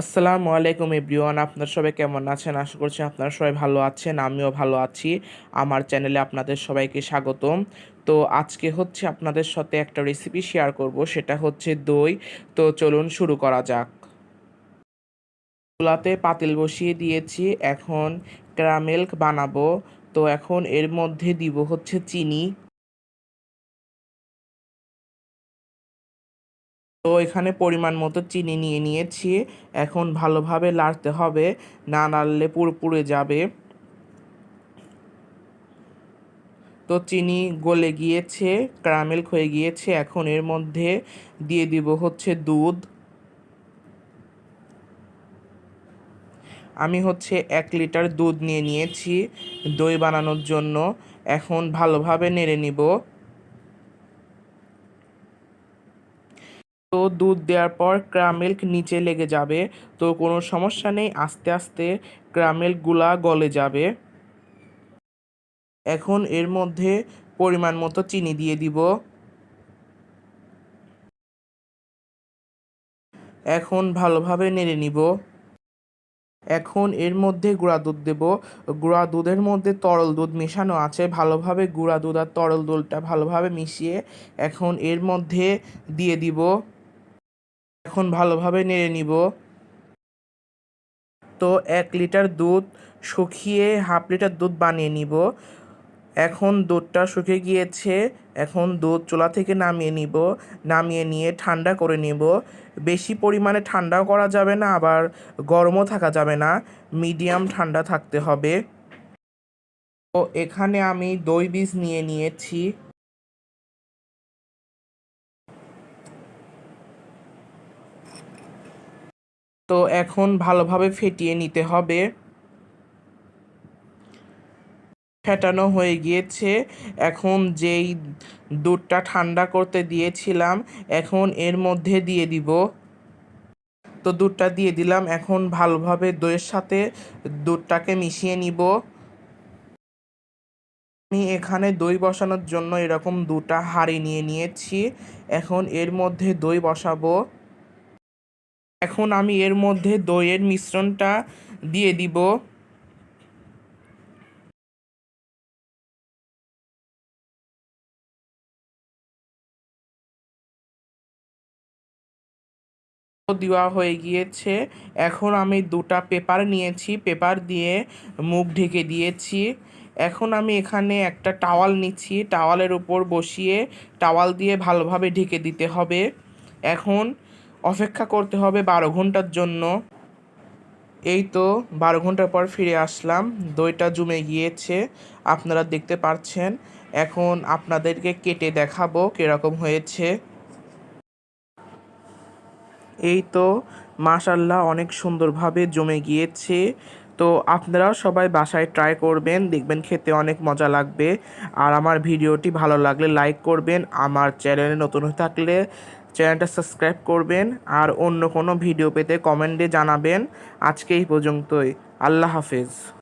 আসসালামু আলাইকুম এভরিওয়ান, আপনারা সবাই কেমন আছেন? আশা করছি আপনারা সবাই ভালো আছেন, আমিও ভালো আছি। আমার চ্যানেলে আপনাদের সবাইকে স্বাগতম। তো আজকে হচ্ছে আপনাদের সাথে একটা রেসিপি শেয়ার করব, সেটা হচ্ছে দই। তো চলুন শুরু করা যাক। চুলাতে পাতিল বসিয়ে দিয়েছি, এখন ক্যারামেল বানাবো। তো এখন এর মধ্যে দিব হচ্ছে চিনি। তো এখানে পরিমাণ মতো চিনি নিয়ে নিয়েছি। এখন ভালোভাবে লাড়তে হবে। না নাড়লে পুরো পুড়ে যাবে। তো চিনি গলে গিয়েছে, ক্যারামেল হয়ে গিয়েছে। এখন এর মধ্যে দিয়ে দিব হচ্ছে দুধ। আমি হচ্ছে এক লিটার দুধ নিয়ে নিয়েছি দই বানানোর জন্য। এখন ভালোভাবে নেড়ে নিব। তো দুধ দেওয়ার পর ক্রামিল্ক নিচে লেগে যাবে। তো কোনো সমস্যা নেই, আস্তে আস্তে ক্রামিল্কগুলা গলে যাবে। এখন এর মধ্যে পরিমাণ মতো চিনি দিয়ে দিব। এখন ভালোভাবে নেড়ে নিব। এখন এর মধ্যে গুঁড়া দুধ দেব। গুঁড়া দুধের মধ্যে তরল দুধ মেশানো আছে। ভালোভাবে গুঁড়া দুধ আর তরল দুধটা ভালোভাবে মিশিয়ে এখন এর মধ্যে দিয়ে দিব। এখন ভালোভাবে নেড়ে নিব। তো এক লিটার দুধ শুকিয়ে হাফ লিটার দুধ বানিয়ে নিব। এখন দুধটা শুকিয়ে গিয়েছে, এখন দুধ চুলা থেকে নামিয়ে নিব। নামিয়ে নিয়ে ঠান্ডা করে নিব। বেশি পরিমাণে ঠান্ডাও করা যাবে না, আবার গরমও থাকা যাবে না। মিডিয়াম ঠান্ডা থাকতে হবে। তো এখানে আমি দই বীজ নিয়ে নিয়েছি। তো এখন ভালোভাবে ফেটিয়ে নিতে হবে। ফেটানো হয়ে গিয়েছে। এখন যেই দুধটা ঠান্ডা করতে দিয়েছিলাম, এখন এর মধ্যে দিয়ে দিব। তো দুধটা দিয়ে দিলাম, এখন ভালোভাবে দইয়ের সাথে দুধটাকে মিশিয়ে নিব। আমি এখানে দই বসানোর জন্য এরকম দুটা হাঁড়ি নিয়ে নিয়েছি। এখন এর মধ্যে দই বসাবো। এখন আমি এর মধ্যে দইয়ের মিশ্রণটা দিয়ে দিব। দেওয়া হয়ে গিয়েছে। এখন আমি দুটা পেপার নিয়েছি, পেপার দিয়ে মুখ ঢেকে দিয়েছি। এখন আমি এখানে একটা টাওয়াল নিচ্ছি, টাওয়ালের উপর বসিয়ে টাওয়াল দিয়ে ভালোভাবে ঢেকে দিতে হবে। এখন অপেক্ষা করতে হবে বারো ঘণ্টার জন্য। এই তো বারো ঘণ্টার পর ফিরে আসলাম। দইটা জমে গিয়েছে, আপনারা দেখতে পাচ্ছেন। এখন আপনাদেরকে কেটে দেখাবো কীরকম হয়েছে। এই তো মাশাল্লাহ অনেক সুন্দরভাবে জমে গিয়েছে। তো আপনারাও সবাই বাসায় ট্রাই করবেন, দেখবেন খেতে অনেক মজা লাগবে। আর আমার ভিডিওটি ভালো লাগলে লাইক করবেন। আমার চ্যানেলে নতুন হয়ে থাকলে চ্যানেলটা সাবস্ক্রাইব করবেন আর অন্য কোনো ভিডিও পেতে কমেন্টে জানাবেন। আজকে এই পর্যন্তই। আল্লাহ হাফেজ।